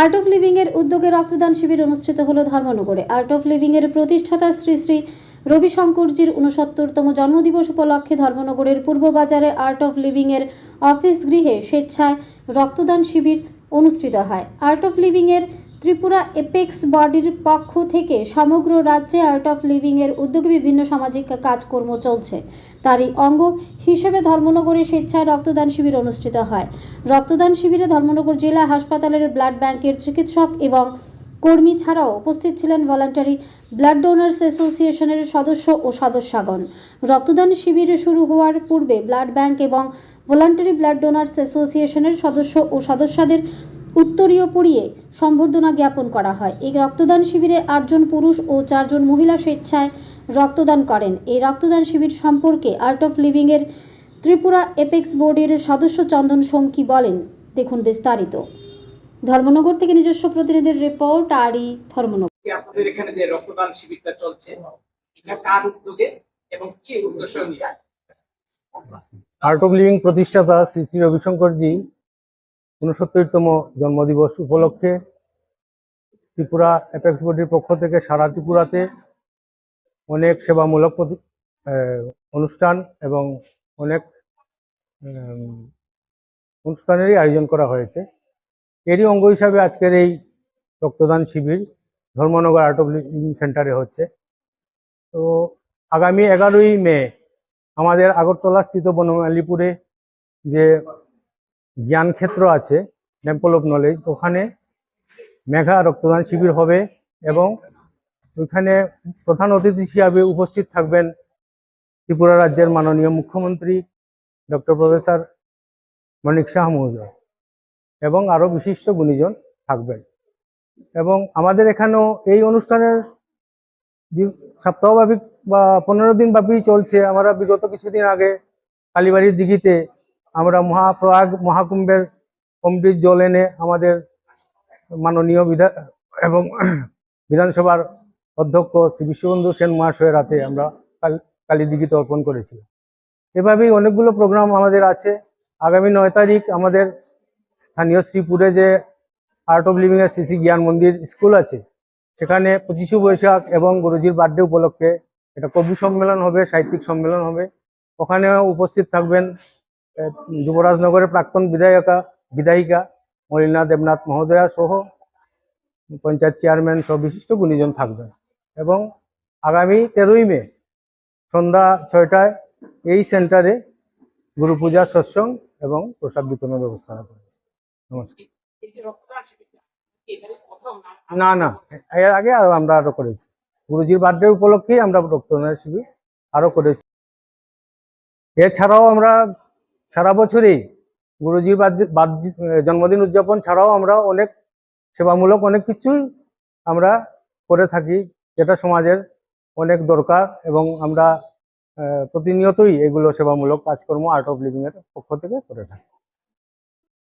Art of living এর উদ্যোগে রক্তদান শিবির অনুষ্ঠিত হলো ধর্মনগরে। আর্ট অফ লিভিং এর প্রতিষ্ঠাতা শ্রী শ্রী রবি শঙ্করজির উনসত্তরতম জন্মদিবস উপলক্ষে ধর্মনগরের পূর্ব বাজারে আর্ট অফ লিভিং এর অফিস গৃহে স্বেচ্ছায় রক্তদান শিবির অনুষ্ঠিত হয়। আর্ট অফ লিভিং এর ত্রিপুরা এপেক্স বডির পক্ষ থেকে সমগ্র রাজ্যে আর্ট অফ লিভিং এর উদ্যোগে বিভিন্ন সামাজিক কাজকর্ম চলছে। তারই অঙ্গ হিসেবে ধর্মনগরে স্বেচ্ছায় রক্তদান শিবির অনুষ্ঠিত হয়। রক্তদান শিবিরে ধর্মনগর জেলা হাসপাতালের ব্লাড ব্যাংকের চিকিৎসক এবং কর্মী ছাড়াও উপস্থিত ছিলেন ভলান্টারি ব্লাড ডোনার্স অ্যাসোসিয়েশনের সদস্য ও সদস্যগণ। রক্তদান শিবির শুরু হওয়ার পূর্বে ব্লাড ব্যাংক এবং ভলান্টারি ব্লাড ডোনার্স অ্যাসোসিয়েশনের সদস্য ও সদস্যদের উত্তরীয় পড়িয়ে সম্বর্ধনা জ্ঞাপন করা হয়। এই রক্তদান শিবিরে আটজন পুরুষ ও চারজন মহিলা স্বেচ্ছায় রক্তদান করেন। এই রক্তদান শিবির সম্পর্কে আর্ট অফ লিভিং এর ত্রিপুরা এপেক্স বোর্ডের সদস্য চন্দন সোমকি বলেন দেখুন বিস্তারিত। ধর্মনগর থেকে নিজস্ব প্রতিনিধির রিপোর্ট আরই ধর্মনগর। আপনাদের এখানে যে রক্তদান শিবিরটা চলছে এটা কার উদ্যোগে এবং কি উদ্দেশ্য নিয়ে? আর্ট অফ লিভিং প্রতিষ্ঠাতা শ্রী শ্রী রবিশঙ্করজি উনসত্তরতম জন্মদিবস উপলক্ষে ত্রিপুরা অ্যাপেক্স বডির পক্ষ থেকে সারা ত্রিপুরাতে অনেক সেবামূলক অনুষ্ঠান এবং অনেক অনুষ্ঠানেরই আয়োজন করা হয়েছে। এরই অঙ্গ হিসাবে আজকের এই রক্তদান শিবির ধর্মনগর আর্ট অফ লিভিং সেন্টারে হচ্ছে। তো আগামী এগারোই মে আমাদের আগরতলা স্থিত বনমালীপুরে যে জ্ঞান ক্ষেত্র আছে টেম্পল অফ নলেজ ওখানে মেঘা রক্তদান শিবির হবে এবং ওইখানে প্রধান অতিথি হিসাবে উপস্থিত থাকবেন ত্রিপুরা রাজ্যের মাননীয় মুখ্যমন্ত্রী ডক্টর প্রফেসর মনিক শাহ মহোদয় এবং আরও বিশিষ্ট গুণীজন থাকবেন। এবং আমাদের এখানেও এই অনুষ্ঠানের সপ্তাহব্যাপী বা পনেরো দিন ব্যাপী চলছে। আমরা বিগত কিছুদিন আগে কালীবাড়ির দিঘিতে আমরা মহাপ্রয়াগ, মহাকুম্ভের অমৃত জল এনে আমাদের মাননীয় বিধা, এবং বিধানসভার অধ্যক্ষ শ্রী বিশ্ববন্ধু সেন মহাশয়ের হাতে আমরা কাল- কালী দিঘিতে অর্পণ করেছিলাম। এভাবেই অনেকগুলো প্রোগ্রাম আমাদের আছে। আগামী নয় তারিখ আমাদের স্থানীয় শ্রীপুরে যে আর্ট অফ লিভিং এর সিসি জ্ঞান মন্দির স্কুল আছে, সেখানে পঁচিশে বৈশাখ এবং গুরুজির বার্থডে উপলক্ষে একটা কবি সম্মেলন হবে, সাহিত্যিক সম্মেলন হবে। ওখানেও উপস্থিত থাকবেন যুবরাজনগরের প্রাক্তন বিধায়িকা বিধায়িকা মলিনা দেবনাথ মহোদয়া সহ পঞ্চায়েত চেয়ারম্যান সহ বিশিষ্ট গুণীজন থাকবেন। এবং আগামী তেরোই মে সন্ধ্যা ছয়টায় এই সেন্টারে গুরু পূজা সৎসঙ্গ এবং প্রসাদ বিতরণের ব্যবস্থা রাখা হয়েছে। নমস্কার। রক্তদান না না, এর আগে আরও আমরা আরও করেছি। গুরুজির বার্থডে উপলক্ষেই আমরা রক্তদানের শিবির আরও করেছি। এছাড়াও আমরা সারা বছরই গুরুজির জন্মদিন উদযাপন ছাড়াও আমরা অনেক সেবামূলক অনেক কিছুই আমরা করে থাকি, যেটা সমাজের অনেক দরকার এবং আমরা প্রতিনিয়তই এগুলো সেবামূলক কাজকর্ম আর্ট অফ লিভিংয়ের পক্ষ থেকে করে থাকি।